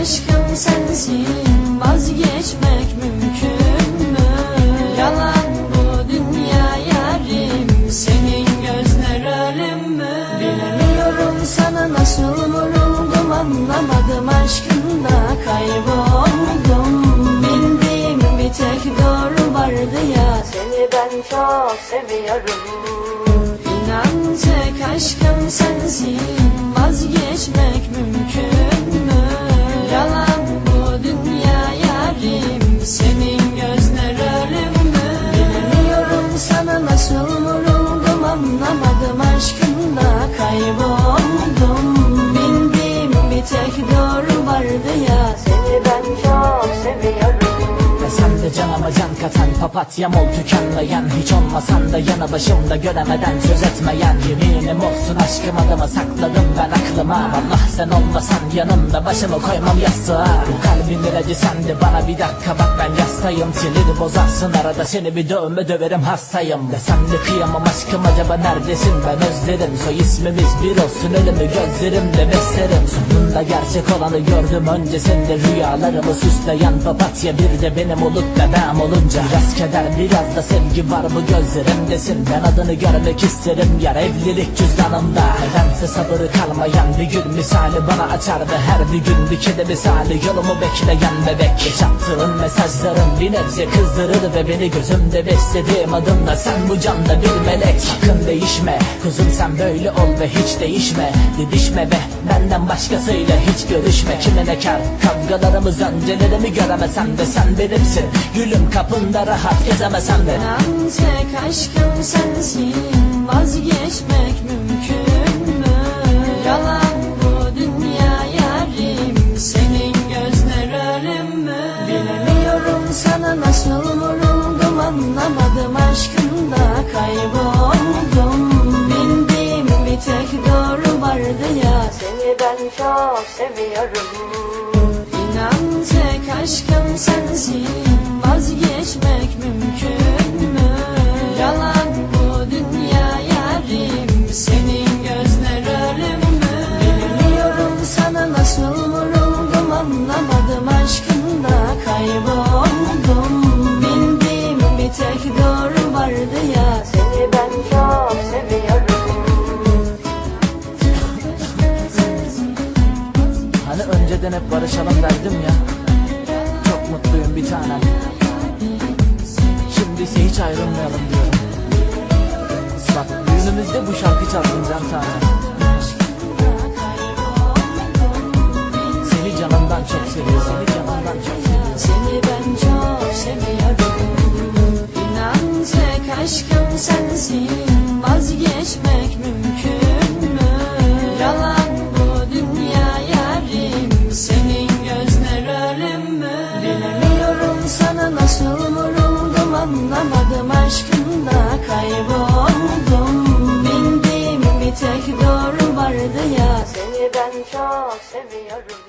aşkım sensin Vazgeçmek mümkün mü? Yalan bu dünya yarim. Senin gözler ölüm mü? Bilemiyorum sana nasıl vuruldum Anlamadım aşkında kayboldum. Bildiğim bir tek doğru vardı ya. Seni ben çok seviyorum. İnan tek aşkım sensin. Vazgeçmek kayboldum canıma can katan papatyam ol tükenmeyen Hiç olmasan da yanı başımda göremeden söz etmeyen. Yeminim olsun aşkım adımı sakladım ben aklıma. Allah sen olmasan yanımda başımı koymam yastığa. Bu kalbimin acı sen de bana bir dakika bak ben yastayım. Siniri bozarsın arada seni bir dövme döverim hastayım. Ve sen de kıyamam aşkım acaba neredesin? Ben özledim Soy ismimiz bir olsun ölümü gözlerimde beslerim. Sonunda gerçek olanı gördüm öncesinde rüyalarımı süsleyen papatya Bir de benim olup bebeğim olunca Biraz keder. Biraz da sevgi var bu gözlerimdesin Ben adını görmek isterim. Yar evlilik cüzdanımda. Nedense sabırı kalmayan bir gün misali bana açar Ve her bir gün bir kedi misali yolumu bekleyen bebek. Yaşattığın mesajların bir nebze kızdırır Ve beni gözümde beslediğim adımla sen bu canda bir melek. Sakın değişme. Kuzum sen böyle ol ve hiç değişme. Didişme ve benden başkasıyla hiç görüşme. Kime ne kar kavgalarımız öncelerimi göremesem de sen benimsin. Gülüm kapında rahat gezemesem de İnan tek aşkım sensin Vazgeçmek mümkün mü? Yalan bu dünya yarim Senin gözler ölüm mü? Bilemiyorum sana nasıl vuruldum Anlamadım aşkında kayboldum Bildiğim bir tek doğru vardı ya Seni ben çok seviyorum düğünümüzde bu şarkı çalsın can tanem Seni canımdan çok seviyorum. Seni canımdan çok seviyorum. Seni ben çok seviyorum. İnan tek aşkım sensin. Vazgeçmek mümkün mü? Yalan bu dünya yarim. Senin gözler ölüm mü? Bilemiyorum sana nasıl vuruldum. Anlamadım aşkında kayboldum çok seviyorum